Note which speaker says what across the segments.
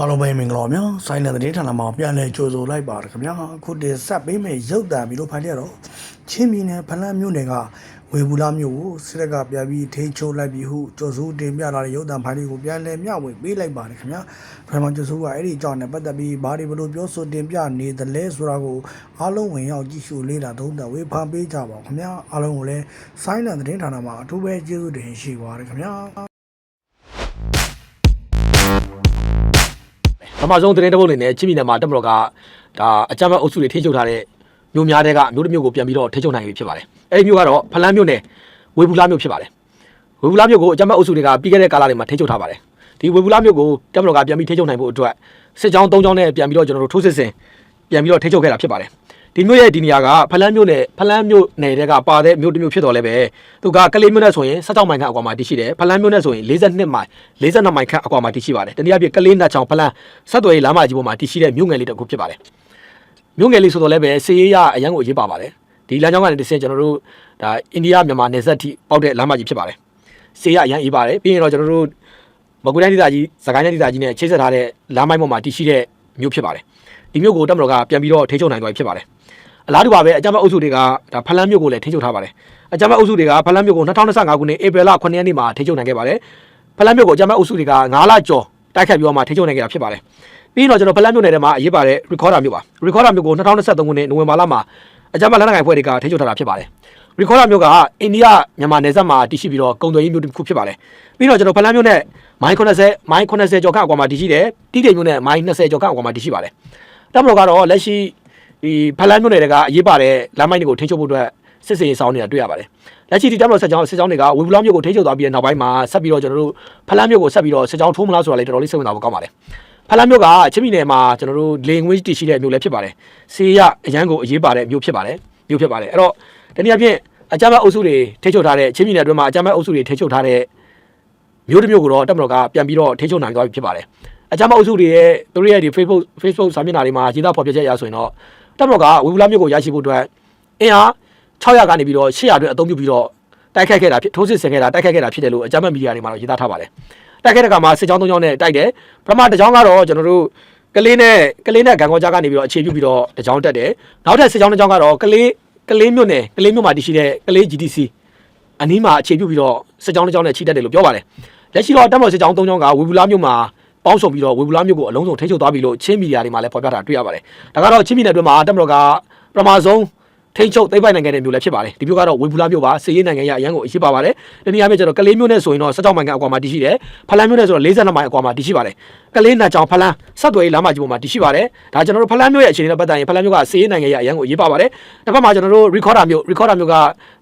Speaker 1: အားလုံးပဲမင်္ဂလာပါဗျာ။ဆိုင်နယ်သတင်းဌာနမှာပြန်လည်ကြိုဆိုလိုက်ပါတယ်ခင်ဗျာ။အခုတင်ဆက်ပေးမယ့်ရုပ်သံပြီးလို့ဖိုင်ရတော့ချင်းပြည်နယ်ဖလန်းမြို့နယ်ကဝေဘူးလာမြို့ကိုစစ်တပ်ကပြန်ပြီးထိန်းချုပ်လိုက်ပြီးဟုကျော်စိုးတင်ပြလာတဲ့ရုပ်သံဖိုင်လေးကိုပြန်လည်မျှဝေပေးလိုက်ပါတယ်ခင်ဗျာ။ပထမကျော်စိုးကအဲ့ဒီအကြောင်းနဲ့ပတ်သက်ပြီးဘာတွေဘလို့ပြောဆိုတင်ပြနေသလဲဆိုတာကိုအားလုံးဝင်ရောက်ကြည့်ရှုလေ့လာသုံးသပ်ဝေဖန်ပေးကြပါဦးခင်ဗျာ။အားလုံးကိုလည်းဆိုင်နယ်သတင်းဌာနမှာအထူးပဲကျေးဇူးတင်ရှိပါတယ်ခင်ဗျာ။
Speaker 2: မဆုံးသတင်းတစ်ပုဒ်အနေနဲ့ချင်းပြည်နယ်မှာတက်မတော်ကဒါအကြမ်းဖက်အုပ်စုတွေထိန်းချုပ်ထားတဲ့မြို့များတဲ့ကမြို့တစ်မြို့ကိုပြန်ပြီးတော့ထိန်းချုပ်နိုင်ပြီဖြစ်ပါတယ်။အဲဒီမြို့ကတော့ဖလန်းမြို့နယ်ဝေဘူးလာမြို့ဖြစ်ပါတယ်။ဝေဘူးလာမြို့ကိုအကြမ်းဖက်အုပ်စုတွေကပြီးခဲ့တဲ့ကာလတွေမှာထိန်းချုပ်ထားပါတယ်။ဒီဝေဘူးလာမြို့ကိုတက်မတော်ကပြန်ပြီးထိန်းချုပ်နိုင်ဖို့အတွက်စစ်ကြောင်း၃ကြောင်းနဲ့ပြန်ပြီးတော့ကျွန်တော်တို့ထိုးစစ်ဆင်ပြန်ပြီးတော့ထိန်းချုပ်ခဲ့တာဖြစ်ပါတယ်။ ဒီမြို့ရဲ့ဒီနေရာကဖလန်းမြို့နယ်ဖလန်းမြို့နယ်တဲကပါတဲ့မြို့တစ်မြို့ဖြစ်တော်လဲပဲသူကကလေးမြို့နယ်ဆိုရင်16မိုင်ခန့်အကွာမှာတည်ရှိတယ်ဖလန်းမြို့နယ်ဆိုရင်42မိုင်42မိုင်ခန့်အကွာမှာတည်ရှိပါတယ်တနည်းအားဖြင့်ကလေးနတ်ချောင်ဖလန်းဆက်သွယ်ရေးလမ်းမကြီးပေါ်မှာတည်ရှိတဲ့မြို့ငယ်လေးတစ်ခုဖြစ်ပါတယ်မြို့ငယ်လေးဆိုတော့လည်းပဲစေရေးရအရန်ကိုအရေးပါပါတယ်ဒီလမ်းကြောင်းကနေတစ်ဆင့်ကျွန်တော်တို့ဒါအိန္ဒိယမြန်မာနယ်စပ်ထိပေါက်တဲ့လမ်းမကြီးဖြစ်ပါတယ်စေရအရန်အေးပါတယ်ပြီးရင်တော့ကျွန်တော်တို့မကွေးတိုင်းဒေသကြီးစကိုင်းတိုင်းဒေသကြီးနဲ့ချိတ်ဆက်ထားတဲ့လမ်းမိုင်းပေါ်မှာတည်ရှိတဲ့မြို့ဖြစ်ပါတယ်ဒီမြို့ကိုတက်မတော်ကပြန်ပြီးတော့ထိန်းချုပ်နိုင်သွားပြီဖြစ်ပါတယ် အလားတူပါပဲအကြမ်းဖက်အုပ်စုတွေကဒါဖလန်းမြို့ကိုလည်းထိန်းချုပ်ထားပါတယ်အကြမ်းဖက်အုပ်စုတွေကဖလန်းမြို့ကို2025ခုနှစ်ဧပြီလ9ရက်နေ့မှာထိန်းချုပ်နိုင်ခဲ့ပါတယ်ဖလန်းမြို့ကိုအကြမ်းဖက်အုပ်စုတွေက9လကျော်တိုက်ခတ်ပြီးတော့မှထိန်းချုပ်နိုင်ခဲ့တာဖြစ်ပါတယ်ပြီးရင်တော့ကျွန်တော်ဖလန်းမြို့နယ်ထဲမှာအရေးပါတဲ့ recorder မြို့ပါ recorder မြို့ကို2023ခုနှစ်နိုဝင်ဘာလမှာအကြမ်းဖက်လက်နက်ကိုင်ဖွဲ့တွေကထိန်းချုပ်ထားတာဖြစ်ပါတယ် recorder မြို့ကအိန္ဒိယမြန်မာနယ်စပ်မှာတည်ရှိပြီးတော့ကုန်သွယ်ရေးမြို့တစ်ခုဖြစ်ပါတယ်ပြီးတော့ကျွန်တော်ဖလန်းမြို့နဲ့မိုင်80မိုင်80ကျော်ခန့်အကွာမှာတည်ရှိတယ်တိတိမ်မြို့နဲ့မိုင်20ကျော်ခန့်အကွာမှာတည်ရှိပါတယ်တပ်မတော်ကတော့လက်ရှိ ဒီဖလန်းမြို့နယ်တွေကအရေးပါတဲ့လမ်းမိုင်းတွေကိုထိန်းချုပ်ဖို့အတွက်စစ်စင်ဆောင်နေတာတွေ့ရပါတယ်။လက်ရှိဒီတပ်မတော်စစ်ကြောင်းစစ်ကြောင်းတွေကဝေဘူးလောင်းမြို့ကိုထိန်းချုပ်သွားပြီးတဲ့နောက်ပိုင်းမှာဆက်ပြီးတော့ကျွန်တော်တို့ဖလန်းမြို့ကိုဆက်ပြီးတော့စစ်ကြောင်းထိုးမလားဆိုတာလည်းတော်တော်လေးစိတ်ဝင်စားဖို့ကောင်းပါတယ်။ဖလန်းမြို့ကချင်းပြည်နယ်မှာကျွန်တော်တို့လေငွေတည်ရှိတဲ့မြို့လည်းဖြစ်ပါတယ်။စီးရအရန်ကိုအရေးပါတဲ့မြို့ဖြစ်ပါတယ်။မြို့ဖြစ်ပါတယ်။အဲ့တော့တနည်းအားဖြင့်အကြမ်းဖက်အုပ်စုတွေထိန်းချုပ်ထားတဲ့ချင်းပြည်နယ်အတွင်းမှာအကြမ်းဖက်အုပ်စုတွေထိန်းချုပ်ထားတဲ့မြို့တစ်မြို့ကိုတော့တပ်မတော်ကပြန်ပြီးတော့ထိန်းချုပ်နိုင်သွားပြီဖြစ်ပါတယ်။အကြမ်းဖက်အုပ်စုတွေရဲ့သူတို့ရဲ့ဒီ Facebook Facebook စာမျက်နှာတွေမှာရေးသားဖော်ပြချက်အရဆိုရင်တော့ တပ်မတော်ကဝေဘူးလာမြို့ကိုရရှိဖို့အတွက်အင်အား600ကနေပြီးတော့800အတွက်အသုံးပြုပြီးတော့တိုက်ခိုက်ခဲ့တာဖြစ်ထိုးစစ်ဆင်ခဲ့တာတိုက်ခိုက်ခဲ့တာဖြစ်တယ်လို့အကြမ်းဖက်မီဒီယာတွေမှာတော့ရေးသားထားပါတယ်တိုက်ခိုက်တဲ့ကမှာစစ်ကြောင်း၃ကြောင်းနဲ့တိုက်တယ်ပထမတစ်ကြောင်းကတော့ကျွန်တော်တို့ကလေးနဲ့ကလေးနဲ့ဂံကောကြားကနေပြီးတော့အခြေပြုပြီးတော့တစ်ကြောင်းတက်တယ်နောက်ထပ်စစ်ကြောင်းတစ်ကြောင်းကတော့ကလေးကလေးမြို့နယ်ကလေးမြို့မှာတည်ရှိတဲ့ကလေး GTC အနီးမှာအခြေပြုပြီးတော့စစ်ကြောင်းတစ်ကြောင်းနဲ့ချိတက်တယ်လို့ပြောပါတယ်လက်ရှိတော့တပ်မတော်စစ်ကြောင်း၃ကြောင်းကဝေဘူးလာမြို့မှာ ပေါင်းစုံပြီးတော့ဝေဘူးလာမြို့ကိုအလုံးစုံထိန်းချုပ်သွားပြီလို့ချင်းမီဒီယာတွေမှာလည်းဖော်ပြတာတွေ့ရပါတယ်ဒါကတော့ချင်းပြည်နယ်အတွင်းမှာတပ်မတော်ကပထမဆုံး ထိန်းချုပ်သိမ်းပိုက်နိုင်ခဲ့တဲ့မြို့လည်းဖြစ်ပါတယ်ဒီမြို့ကတော့ဝေဘူးလာမြို့ပါစီးရေးနိုင်ငံရအရန်ကိုအရေးပါပါတယ်ဒီနေရာမှာကျတော့ကလေးမြို့နဲ့ဆိုရင်တော့16မိုင်ကအကွာမှာတည်ရှိတယ်ဖလန်းမြို့နဲ့ဆိုတော့42မိုင်အကွာမှာတည်ရှိပါတယ်ကလေးနတ်ကြောင်ဖလန်းဆက်သွယ်ရေးလမ်းမကြီးပေါ်မှာတည်ရှိပါတယ်ဒါကျွန်တော်တို့ဖလန်းမြို့ရဲ့အခြေအနေနဲ့ပတ်သက်ရင်ဖလန်းမြို့ကစီးရေးနိုင်ငံရအရန်ကိုအရေးပါပါတယ်တစ်ဖက်မှာကျွန်တော်တို့ recorder မြို့ recorder မြို့က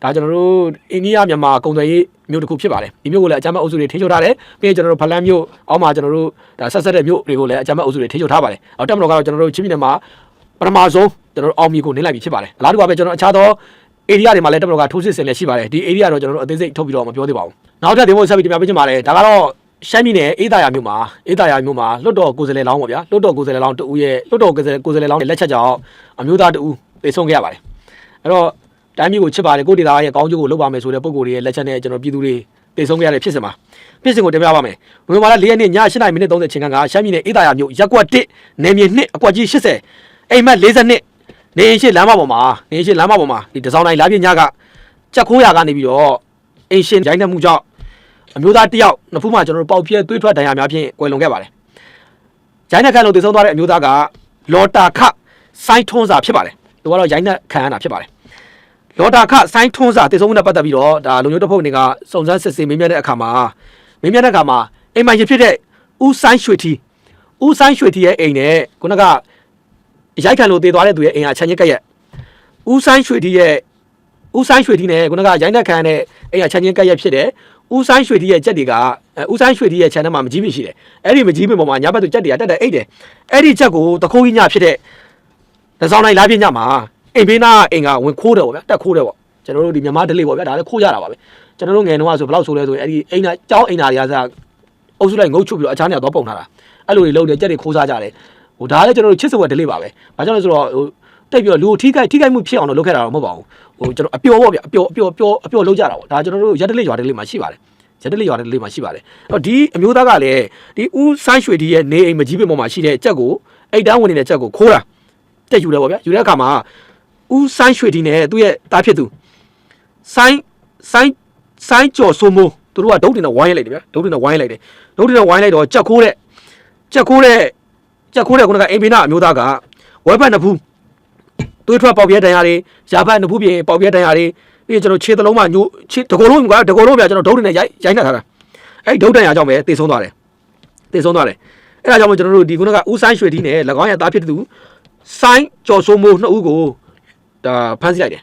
Speaker 2: ဒါကျွန်တော်တို့အိန္ဒိယမြန်မာကုန်သွယ်ရေးမြို့တစ်ခုဖြစ်ပါတယ်ဒီမြို့ကိုလည်းအကြမ်းဖက်အုပ်စုတွေထိန်းချုပ်ထားတယ်ပြီးရင်ကျွန်တော်တို့ဖလန်းမြို့အောက်မှာကျွန်တော်တို့ဒါဆက်ဆက်တဲ့မြို့တွေကိုလည်းအကြမ်းဖက်အုပ်စုတွေထိန်းချုပ်ထားပါတယ်အော်တက်မတော်ကတော့ကျွန်တော်တို့ချင်းပြည်နယ်မှာ ပထမဆုံးကျွန်တော်တို့အောင်မြေကိုနင်းလိုက်ပြီဖြစ်ပါတယ်အလားတူပါပဲကျွန်တော်အခြားသော area တွေမှာလည်းတက်မတော်ကထိုးစစ်ဆင်လည်းရှိပါတယ်ဒီ area တော့ကျွန်တော်တို့အသေးစိတ်ထုတ်ပြီးတော့မပြောသေးပါဘူးနောက်ထပ်ဒီမိုဆက်ပြီးတင်ပြပေးချင်ပါတယ်ဒါကတော့ရှမ်းပြည်နယ်အေးသာယာမြို့မှာအေးသာယာမြို့မှာလွတ်တော်ကိုယ်စားလှယ်လောင်းပေါ့ဗျာလွတ်တော်ကိုယ်စားလှယ်လောင်းတူဦးရဲ့လွတ်တော်ကိုယ်စားလှယ်ကိုယ်စားလှယ်လောင်းရဲ့လက်ချက်ကြောင့်အမျိုးသားတူဦးသေဆုံးခဲ့ရပါတယ်အဲ့တော့တိုင်းပြည်ကိုချစ်ပါတယ်ကိုဒေတာရဲ့ကောင်းကျိုးကိုလုပ်ပါမယ်ဆိုတဲ့ပုံကိုယ်တွေရဲ့လက်ချက်နဲ့ကျွန်တော်ပြည်သူတွေသေဆုံးခဲ့ရတဲ့ဖြစ်စဉ်မှာဖြစ်စဉ်ကိုတင်ပြပါမယ်။ဝင်မာလာ၄ရက်နေ့ည8:00မိနစ်30ချိန်ခန့်ကရှမ်းပြည်နယ်အေးသာယာမြို့ရက်ကွက်1နယ်မြေ2အကွက်ကြီး80 အိမ်မက်42နေအိမ်ရှိလမ်းမပေါ်မှာနေအိမ်ရှိလမ်းမပေါ်မှာဒီတစောင်းတိုင်းလာပြညကကြက်ခိုးရကနေပြီးတော့အိမ်ရှင်ရိုင်းနှက်မှုကြောင့်အမျိုးသားတစ်ယောက်နှစ်ဖူးမှကျွန်တော်တို့ပေါက်ပြဲသွေးထွက်ဒဏ်ရာများဖြင့်ကွယ်လွန်ခဲ့ပါတယ်။ရိုင်းနှက်ခန့်လို့တည်ဆုံးသွားတဲ့အမျိုးသားကလော်တာခစိုင်းထွန်းစာဖြစ်ပါတယ်။သူကတော့ရိုင်းနှက်ခံရတာဖြစ်ပါတယ်။လော်တာခဆိုင်းထွန်းစာတည်ဆုံးမှုနဲ့ပတ်သက်ပြီးတော့ဒါလူမျိုးတစ်ဖုတ်တွေကစုံစမ်းစစ်ဆေးမေးမြန်းတဲ့အခါမှာမေးမြန်းတဲ့အခါမှာအိမ်မကြီးဖြစ်တဲ့ဦးဆိုင်းရွှေထီဦးဆိုင်းရွှေထီရဲ့အိမ်နဲ့ခုနက ရိုက်ခံလို့တည်သွားတဲ့သူရဲ့အိမ်ဟာချန်ညက်ကက်ရက်ဦးဆိုင်းရွှေထီရဲ့ဦးဆိုင်းရွှေထီနဲ့ခုနကရိုက်နှက်ခံတဲ့အိမ်ဟာချန်ညက်ကက်ရက်ဖြစ်တယ်ဦးဆိုင်းရွှေထီရဲ့ကြက်တွေကအဲဦးဆိုင်းရွှေထီရဲ့ခြံထဲမှာမကြီးပင်ရှိတယ်အဲ့ဒီမကြီးပင်ပေါ်မှာညာဘက်သူကြက်တွေကတက်တက်အိတ်တယ်အဲ့ဒီကြက်ကိုတခိုးကြီးညဖြစ်တဲ့တစောင်းတိုင်းလာပြင်းညမှာအိမ်ဘေးနာအိမ်ကဝင်ခိုးတယ်ပေါ့ဗျာတက်ခိုးတယ်ပေါ့ကျွန်တော်တို့ဒီမြန်မာဒလေးပေါ့ဗျာဒါလည်းခိုးရတာပါပဲကျွန်တော်တို့ငယ်တုန်းကဆိုဘယ်လောက်ဆိုလဲဆိုရင်အဲ့ဒီအိမ်နာကြောင်းအိမ်နာတွေကစားအုပ်စုလိုက်ငုတ်ချုပ်ပြီးတော့အခြားနေရာတော့ပုံထားတာအဲ့လိုတွေလုပ်တယ်ကြက်တွေခိုးစားကြတယ် ဟိုဒါလည်းကျွန်တော်တို့ချစ်စဝက်ဒလေးပါပဲဘာကြောင့်လဲဆိုတော့ဟိုတိတ်ပြီးတော့လူကိုထိခိုက်ထိခိုက်မှုဖြစ်အောင်တော့လုပ်ခဲ့တာတော့မဟုတ်ပါဘူးဟိုကျွန်တော်အပျော်ပေါ့ဗျာအပျော်အပျော်အပျော်အပျော်လုပ်ကြတာပေါ့ဒါကျွန်တော်တို့ရက်ဒလေးရွာဒလေးမှာရှိပါတယ်ရရတက်လေးရွာတဲ့လေးမှာရှိပါတယ်အဲ့တော့ဒီအမျိုးသားကလည်းဒီဦးဆိုင်းရွှေဒီရဲ့နေအိမ်မကြီးပင်ပေါ်မှာရှိတဲ့ကြက်ကိုအိတ်တန်းဝင်နေတဲ့ကြက်ကိုခိုးတာတက်ယူတယ်ပေါ့ဗျာယူတဲ့အခါမှာဦးဆိုင်းရွှေဒီနဲ့သူ့ရဲ့တားဖြစ်သူဆိုင်းဆိုင်းဆိုင်းကျော်စိုးမိုးသူတို့ကဒုတ်တင်နဲ့ဝိုင်းလိုက်တယ်ဗျာဒုတ်တင်နဲ့ဝိုင်းလိုက်တယ်ဒုတ်တင်နဲ့ဝိုင်းလိုက်တော့ကြက်ခိုးတဲ့ကြက်ခိုးတဲ့ ကြက်ခိုးတဲ့ခုနကအိမ်ပိနာအမျိုးသားကဝဲဖက်နှစ်ဖူးသွေးထွက်ပေါက်ပြဲတန်ရာတွေရာဖတ်နှစ်ဖူးပြင်ပေါက်ပြဲတန်ရာတွေပြီးရင်ကျွန်တော်ခြေသလုံးမှညို့ခြေတကောလုံးကတကောလုံးပြကျွန်တော်ဒုတ်တွေနဲ့ရိုက်ရိုက်နှက်ထားတာအဲ့ဒီဒုတ်တန်ရာကြောင့်ပဲတေဆုံးသွားတယ်တေဆုံးသွားတယ်အဲ့ဒါကြောင့်မို့ကျွန်တော်တို့ဒီခုနကဦးဆိုင်ရွှေတီနဲ့၎င်းရဲ့သားဖြစ်သူဆိုင်းကျော်စိုးမိုးနှစ်ဦးကိုဒါဖမ်းဆီးလိုက်တယ်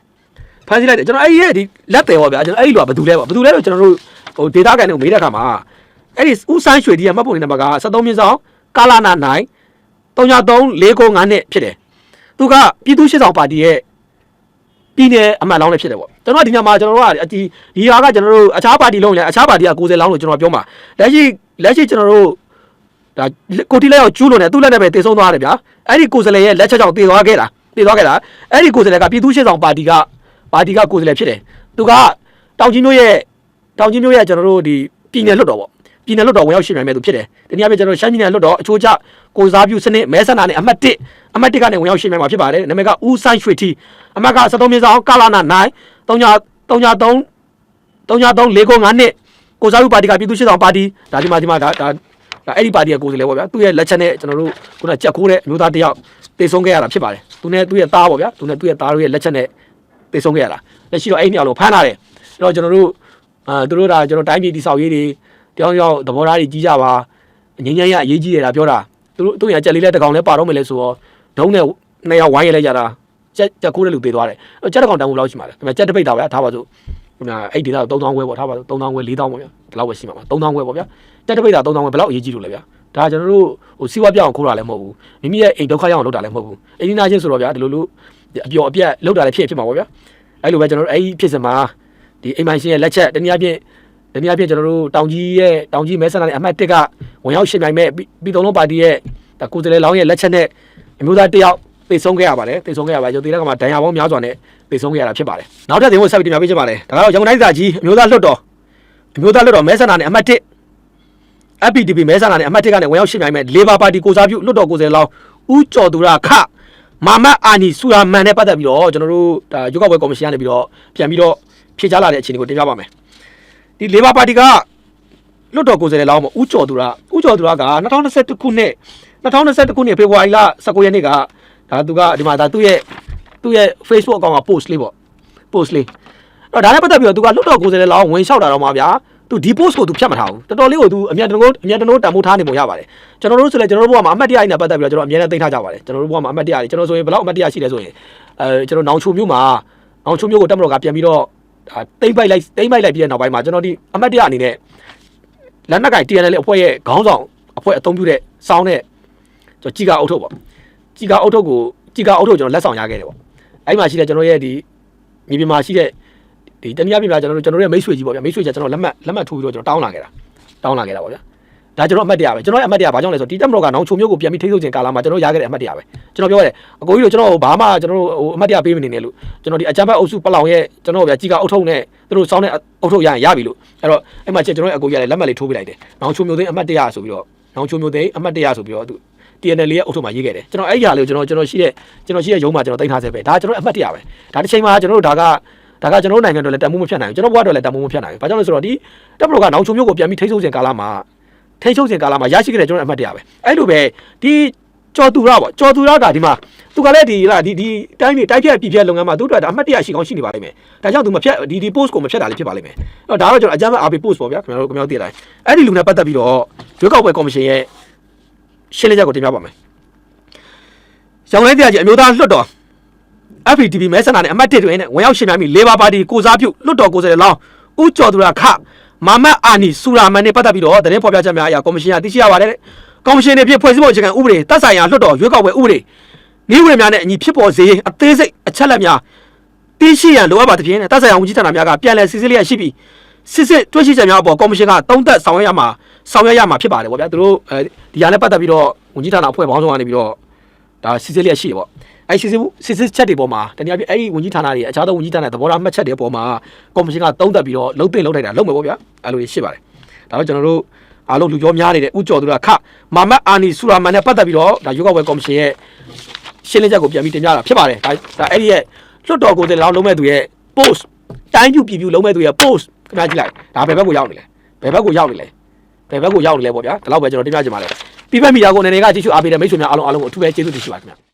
Speaker 2: ဖမ်းဆီးလိုက်တယ်ကျွန်တော်အဲ့ဒီရဲ့ဒီလက်တယ်ပေါ့ဗျာကျွန်တော်အဲ့ဒီလိုကဘယ်သူလဲပေါ့ဘယ်သူလဲတော့ကျွန်တော်တို့ဟိုဒေတာကန်တွေကိုမေးတဲ့အခါမှာအဲ့ဒီဦးဆိုင်ရွှေတီရဲ့မှတ်ပုံတင်နံပါတ်က73မြင်းဆောင်ကာလာနာ9 33495နဲ့ဖြစ်တယ်သူကပြည်သူ့ရှစ်ဆောင်ပါတီရဲ့ပြည်နယ်အမတ်လောင်းလည်းဖြစ်တယ်ပေါ့ကျွန်တော်ကဒီညမှာကျွန်တော်တို့ကအဒီဒီဟာကကျွန်တော်တို့အခြားပါတီလုံးလည်းအခြားပါတီက90လောင်းလို့ကျွန်တော်ပြောမှာလက်ရှိလက်ရှိကျွန်တော်တို့ဒါကိုတီလက်ရောက်ကျူးလို့နေသူ့လက်နဲ့ပဲတည်ဆုံးသွားတယ်ဗျာအဲ့ဒီကိုယ်စလဲရဲ့လက်ချက်ကြောင့်တည်သွားခဲ့တာတည်သွားခဲ့တာအဲ့ဒီကိုယ်စလဲကပြည်သူ့ရှစ်ဆောင်ပါတီကပါတီကကိုယ်စလဲဖြစ်တယ်သူကတောင်ကြီးမျိုးရဲ့တောင်ကြီးမျိုးရဲ့ကျွန်တော်တို့ဒီပြည်နယ်လွတ်တော်ပေါ့ပြည်နယ်လွတ်တော်ဝင်ရောက်ရှိနိုင်မဲ့သူဖြစ်တယ်ဒီနေ့အပြကျွန်တော်ရှမ်းပြည်နယ်လွတ်တော်အချိုးကျ ကိုစားပြုစနစ်မဲဆန္ဒနဲ့အမှတ်1အမှတ်1ကနေဝင်ရောက်ရှိနိုင်မှာဖြစ်ပါတယ်နာမည်ကဦးဆိုင်ရွှေတီအမှတ်က73မြင်းဆောင်ကာလာနာ9 3 3 3 3 3 4 9နှစ်ကိုစားပြုပါတီကပြည်သူ့ရှစ်ဆောင်ပါတီဒါဒီမှာဒီမှာဒါဒါဒါအဲ့ဒီပါတီကကိုယ်စားလှယ်ပေါ့ဗျာသူ့ရဲ့လက်ချက်နဲ့ကျွန်တော်တို့ခုနကကြက်ခိုးတဲ့အမျိုးသားတစ်ယောက်တေဆုံးခဲ့ရတာဖြစ်ပါတယ်သူနဲ့သူ့ရဲ့သားပေါ့ဗျာသူနဲ့သူ့ရဲ့သားတို့ရဲ့လက်ချက်နဲ့တေဆုံးခဲ့ရတာလက်ရှိတော့အဲ့ဒီနေရာလုံးဖမ်းလာတယ်အဲ့တော့ကျွန်တော်တို့အာသူတို့ဒါကျွန်တော်တိုင်းပြည်တည်ဆောက်ရေးတွေတယောက်ယောက်သဘောထားတွေကြီးကြပါငင်းငင်းရအရေးကြီးတယ်ဒါပြောတာ သူတို့သူ့ရဲ့ကြက်လေးလက်တစ်ကောင်လည်းပါတော့မယ်လဲဆိုတော့ဒုံးနဲ့နှစ်ယောက်ဝိုင်းရလိုက်ကြတာကြက်ကြက်ခိုးတဲ့လူသေးသွားတယ်အဲ့ကြက်တစ်ကောင်တန်းဖို့လောက်ရှိမှာလေဒါပေမဲ့ကြက်တစ်ပိတ်တာဗျာထားပါစို့ခုနအဲ့ဒီတော့3000ခွဲပေါ့ထားပါတော့3000ခွဲ4000ပေါ့ဗျာဒီလောက်ပဲရှိမှာပါ3000ခွဲပေါ့ဗျာတက်တပိတ်တာ3000ခွဲဘယ်လောက်အရေးကြီးလို့လဲဗျာဒါကျွန်တော်တို့ဟိုစီးပွားပြောင်းခိုးတာလည်းမဟုတ်ဘူးမိမိရဲ့အိမ်ဒုက္ခရောက်အောင်လုပ်တာလည်းမဟုတ်ဘူးအိမ်ဒီနာချင်းဆိုတော့ဗျာဒီလိုလိုအပျော်အပြက်လုပ်တာလည်းဖြစ်ဖြစ်မှာပေါ့ဗျာအဲ့လိုပဲကျွန်တော်တို့အဲ့ဒီဖြစ်စမှာဒီအိမ်မိုင်ရှင်ရဲ့လက်ချက်တနည်းအားဖြင့် တနည်းအားဖြင့်ကျွန်တော်တို့တောင်ကြီးရဲ့တောင်ကြီးမဲဆန္ဒနဲ့အမှတ်1ကဝင်ရောက်ရှင်နိုင်မဲ့ပြည်တော်လုံးပါတီရဲ့ဒါကိုယ်စလဲလောင်းရဲ့လက်ချက်နဲ့အမျိုးသားတစ်ယောက်သိဆုံးခဲ့ရပါတယ်သိဆုံးခဲ့ရပါတယ်ကျွန်တော်ဒီလက်ကမှဒဏ်ရာပေါင်းများစွာနဲ့သိဆုံးခဲ့ရတာဖြစ်ပါတယ်နောက်ထပ်တင်ဖို့ဆက်ပြီးတင်ပြပေးချင်ပါတယ်ဒါကတော့ရန်ကုန်တိုင်းစာကြီးအမျိုးသားလွှတ်တော်အမျိုးသားလွှတ်တော်မဲဆန္ဒနဲ့အမှတ်1 FPTP မဲဆန္ဒနဲ့အမှတ်1ကနေဝင်ရောက်ရှင်နိုင်မဲ့ Labor Party ကိုစားပြုလွှတ်တော်ကိုယ်စားလှယ်လောင်းဦးကျော်သူရခမာမတ်အာနီဆူရာမန်နဲ့ပတ်သက်ပြီးတော့ကျွန်တော်တို့ဒါရွေးကောက်ပွဲကော်မရှင်ကနေပြီးတော့ပြန်ပြီးတော့ဖြေချလာတဲ့အခြေအနေကိုတင်ပြပါမယ် ဒီ Labor Party ကလွှတ်တော်ကိုယ်စားလှယ်လောင်းပေါ့ဦးကျော်သူရဦးကျော်သူရက2021ခုနှစ်2021ခုနှစ်ဖေဖော်ဝါရီလ19ရက်နေ့ကဒါသူကဒီမှာဒါသူ့ရဲ့သူ့ရဲ့ Facebook အကောင့်က post လေးပေါ့ post လေးအဲ့တော့ဒါနဲ့ပတ်သက်ပြီးတော့သူကလွတ်တော်ကိုယ်စားလှယ်လောင်းဝင်လျှောက်တာတော့မှာဗျာသူဒီ post ကိုသူဖြတ်မထားဘူးတော်တော်လေးကိုသူအမြန်တနိုးအမြန်တနိုးတန်ဖိုးထားနေပုံရပါတယ်ကျွန်တော်တို့ဆိုလည်းကျွန်တော်တို့ဘဝမှာအမှတ်တရအိနဲ့ပတ်သက်ပြီးတော့ကျွန်တော်အမြန်နဲ့သိမ်းထားကြပါတယ်ကျွန်တော်တို့ဘဝမှာအမှတ်တရအိကျွန်တော်ဆိုရင်ဘယ်လောက်အမှတ်တရရှိလဲဆိုရင်အဲကျွန်တော်နောင်ချိုမျိုးမှာနောင်ချိုမျိုးကိုတက်မတော်ကပြန်ပြီးတော့ ဒါတိမ့်ပိုက်လိုက်တိမ့်ပိုက်လိုက်ပြီးတဲ့နောက်ပိုင်းမှာကျွန်တော်ဒီအမှတ်တရအနေနဲ့လက်နက်ကင် TNL အဖွဲ့ရဲ့ခေါင်းဆောင်အဖွဲ့အသုံးပြုတဲ့စောင်းတဲ့ကျွန်တော်ကြီးကအုပ်ထုတ်ပေါ့ကြီးကအုပ်ထုတ်ကိုကြီးကအုပ်ထုတ်ကျွန်တော်လက်ဆောင်ရခဲ့တယ်ပေါ့အဲ့မှာရှိတဲ့ကျွန်တော်ရဲ့ဒီမြေပြင်မှာရှိတဲ့ဒီတနည်းအားဖြင့်ဗျာကျွန်တော်တို့ကျွန်တော်တို့ရဲ့မိတ်ဆွေကြီးပေါ့ဗျာမိတ်ဆွေကြီးကျွန်တော်လက်မှတ်လက်မှတ်ထိုးပြီးတော့ကျွန်တော်တောင်းလာခဲ့တာတောင်းလာခဲ့တာပေါ့ဗျာ ဒါကျွန်တော်အမှတ်တရပဲကျွန်တော်ရဲ့အမှတ်တရဘာကြောင့်လဲဆိုတော့ဒီတက်မတော်ကနောင်ချုံမျိုးကိုပြန်ပြီးထိထုတ်ခြင်းကာလမှာကျွန်တော်ရခဲ့တဲ့အမှတ်တရပဲကျွန်တော်ပြောရတယ်အကိုကြီးတို့ကျွန်တော်ဘာမှကျွန်တော်တို့ဟိုအမှတ်တရပေးမနေနဲ့လို့ကျွန်တော်ဒီအကြမ်းဖက်အုပ်စုပလောင်ရဲ့ကျွန်တော်ဗျာကြီးကအုပ်ထုံနဲ့သူတို့စောင်းတဲ့အုပ်ထုံရရင်ရပြီလို့အဲ့တော့အဲ့မှာကျွန်တော်ရဲ့အကိုကြီးကလည်းလက်မှတ်လေးထိုးပေးလိုက်တယ်နောင်ချုံမျိုးသိန်းအမှတ်တရဆိုပြီးတော့နောင်ချုံမျိုးသိန်းအမှတ်တရဆိုပြီးတော့သူ TNL ရဲ့အုပ်ထုံမှာရေးခဲ့တယ်ကျွန်တော်အဲ့ဒီဟာလေးကိုကျွန်တော်ကျွန်တော်ရှိတဲ့ကျွန်တော်ရှိတဲ့ရုံးမှာကျွန်တော်တင်ထားဆဲပဲဒါကျွန်တော်အမှတ်တရပဲဒါတစ်ချိန်မှာကျွန်တော်တို့ဒါကဒါကကျွန်တော်တို့နိုင်ငံအတွက်လည်းတန်ဖိုးမဖြတ်နိုင်ဘူးကျွန်တော်ဘဝအတွက်လည်းတန်ဖိုးမဖြတ်နိုင်ဘူးဘာကြောင့်လဲဆိုတော့ဒီတပ်မတော်ကနောင်ချုံမျိုးကိုပြန်ပြီးထိချုပ်စဉ်ကာလမှာ ထိချုပ်စဉ်ကာလမှာရရှိခဲ့တဲ့ကျွန်တော်အမှတ်တရပဲအဲ့လိုပဲဒီကျော်သူရပေါ့ကျော်သူရကဒီမှာသူကလည်းဒီလားဒီဒီတိုင်းပြည်တိုက်ဖြတ်ပြည်ဖြတ်လုပ်ငန်းမှာသူတို့ကအမှတ်တရရှိကောင်းရှိနေပါလိမ့်မယ်ဒါကြောင့်သူမဖြတ်ဒီဒီ post ကိုမဖြတ်တာလေးဖြစ်ပါလိမ့်မယ်အဲ့တော့ဒါတော့ကျွန်တော်အကြမ်းဖက် RP post ပေါ့ဗျာခင်ဗျားတို့ခင်ဗျားတို့သိတဲ့အတိုင်းအဲ့ဒီလူနဲ့ပတ်သက်ပြီးတော့ရွေးကောက်ပွဲကော်မရှင်ရဲ့ရှင်းလင်းချက်ကိုတင်ပြပါမယ်ရောင်လဲတရားကြီးအမျိုးသားလွှတ်တော် FPTV မဲဆန္ဒနဲ့အမှတ်1တွင်နဲ့ဝင်ရောက်ရှင်များမိ Labor Party ကိုစားပြုလွတ်တော်ကိုယ်စားလှယ်လောင်းဦးကျော်သူရခ မာမတ်အာနီစူရာမန်နဲ့ပတ်သက်ပြီးတော့သတင်းဖော်ပြချက်များအရာကော်မရှင်ကသိရှိရပါတယ်တဲ့ကော်မရှင်တွေဖြစ်ဖွဲ့စည်းပုံအခြေခံဥပဒေတပ်ဆိုင်ရာလွတ်တော်ရွေးကောက်ပွဲဥပဒေနည်းဝင်များနဲ့အညီဖြစ်ပေါ်စေအသေးစိတ်အချက်လက်များသိရှိရန်လိုအပ်ပါသဖြင့်တပ်ဆိုင်ရာဝန်ကြီးဌာနများကပြန်လည်စစ်ဆေးလျက်ရှိပြီးစစ်စစ်တွေ့ရှိချက်များအပေါ်ကော်မရှင်ကတုံးသက်ဆောင်ရွက်ရမှာဆောင်ရွက်ရမှာဖြစ်ပါတယ်ဗောဗျာသူတို့အဲဒီဟာနဲ့ပတ်သက်ပြီးတော့ဝန်ကြီးဌာနအဖွဲ့ပေါင်းစုံကနေပြီးတော့ဒါစစ်စစ်လျက်ရှိတယ်ပေါ့ အဲ့စစ်စစ်စစ်စစ်ချက်တွေပေါ်မှာတနည်းအားဖြင့်အဲ့ဒီဝန်ကြီးဌာနတွေအခြားသောဝန်ကြီးဌာနသဘောထားမှတ်ချက်တွေပေါ်မှာကော်မရှင်ကတုံးသက်ပြီးတော့လုံးသိမ့်လုံးထိုက်တာလုံးမယ်ပေါ့ဗျာအဲ့လိုရှိပါတယ်ဒါတော့ကျွန်တော်တို့အားလုံးလူကြောများနေတဲ့ဥကျော်သူကခမာမတ်အာနီဆူရာမန်နဲ့ပတ်သက်ပြီးတော့ဒါရွေးကောက်ပွဲကော်မရှင်ရဲ့ရှင်းလင်းချက်ကိုပြန်ပြီးတင်ပြတာဖြစ်ပါတယ်ဒါဒါအဲ့ဒီရဲ့လွှတ်တော်ကိုယ်စားလှယ်လောင်းလုံးမဲ့သူရဲ့ post တိုင်းပြူပြည်ပြူလုံးမဲ့သူရဲ့ post ခင်ဗျာကြည့်လိုက်ဒါဘယ်ဘက်ကိုရောက်နေလဲဘယ်ဘက်ကိုရောက်နေလဲဘယ်ဘက်ကိုရောက်နေလဲပေါ့ဗျာဒါတော့ပဲကျွန်တော်တင်ပြချင်ပါတယ်ပြပက်မီဒီယာကိုအနေနဲ့ကကြည့်ရှုအားပေးတဲ့မိတ်ဆွေများအားလုံးအားလုံးကိုအထူးပဲကျေးဇူးတင်ရှိပါခင်ဗျာ